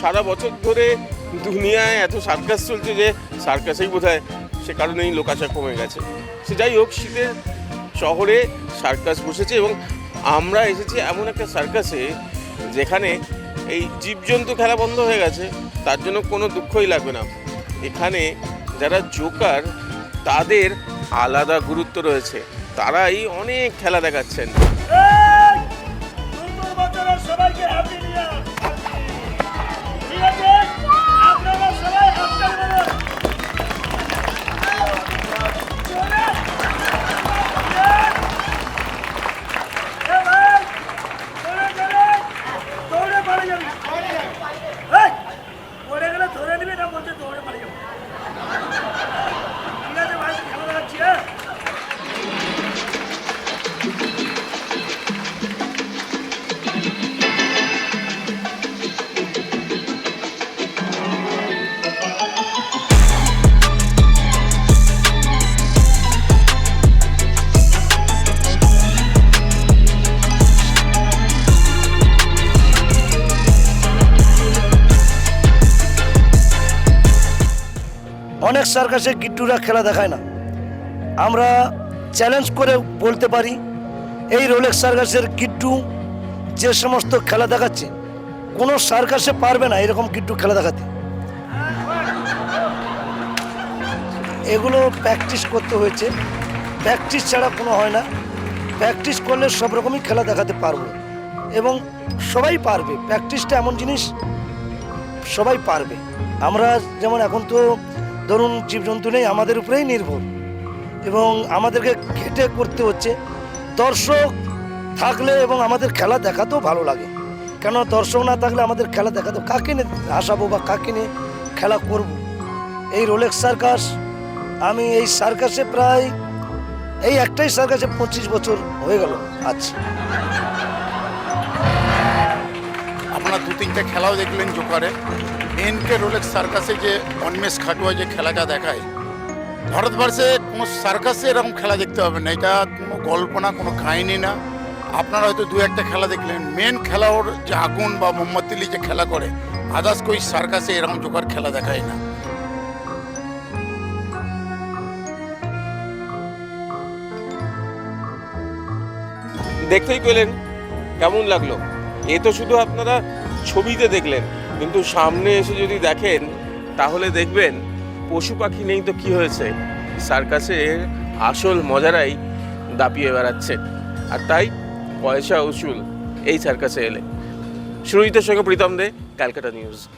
সারা বছর ধরে দুনিয়ায় এত সার্কাস চলছে যে সার্কাসেই বোধ হয় সে কারণেই লোক আসা কমে গেছে। সে যাই হোক শীতের শহরে সার্কাস বসেছে এবং আমরা এসেছি এমন একটা সার্কাসে যেখানে এই জীবজন্তু খেলা বন্ধ হয়ে গেছে, তার জন্য কোনো দুঃখই লাগবে না। এখানে যারা জোকার, তাদের আলাদা গুরুত্ব রয়েছে। তারাই অনেক খেলা দেখাচ্ছেন। সবাইকে অনেক সার্কাসে গিট্টুরা খেলা দেখায় না। আমরা চ্যালেঞ্জ করে বলতে পারি, এই রোলেক্স সার্কাসের গিট্টু যে সমস্ত খেলা দেখাচ্ছে, কোনো সার্কাসে পারবে না এরকম গিট্টু খেলা দেখাতে। এগুলো প্র্যাকটিস করতে হয়েছে। প্র্যাকটিস ছাড়া কোনো হয় না। প্র্যাকটিস করলে সব রকমই খেলা দেখাতে পারব। এবং সবাই পারবে। প্র্যাকটিসটা এমন জিনিস, সবাই পারবে। আমরা যেমন এখন তো ধরুন জীবজন্তু নেই, আমাদের উপরেই নির্ভর। এবং আমাদেরকে খেটে করতে হচ্ছে। দর্শক থাকলে এবং আমাদের খেলা দেখাতেও ভালো লাগে। কেন দর্শক না থাকলে আমাদের খেলা দেখাতে কাকে নিয়ে হাসাবো বা কাকে নিয়ে খেলা করব? এই রোলেক্স সার্কাস আমি এই সার্কাসে প্রায়, এই একটাই সার্কাসে পঁচিশ বছর হয়ে গেল আচ্ছা দু তিনটে খেলাও দেখলেন জোকারে। এনকে রোলেক্স সার্কাসে যে অন্মেষ খাটুয়া যে খেলাটা দেখায় ভারতবর্ষে কোনো সার্কাসে এরকম খেলা দেখতে হবে না। এটা কোনো গল্প না, কোনো কাহিনী না। আপনারা হয়তো দু একটা খেলা দেখলেন। মেন খেলা ওর যে আগুন বা মোমবাতিলি যে খেলা করে আদার্স কই সার্কাসে এরকম জোকার খেলা দেখায় না। দেখতেই পেলেন, কেমন লাগল? এ তো শুধু আপনারা ছবিতে দেখলেন। কিন্তু সামনে এসে যদি দেখেন, তাহলে দেখবেন পশু পাখি নেই তো কি হয়েছে? সার্কাসের আসল মজারাই দাপিয়ে বেড়াচ্ছে। আর তাই পয়সা উসুল এই সার্কাসে এলে। সুরজিতের সঙ্গে প্রীতম দে, ক্যালকাটা নিউজ।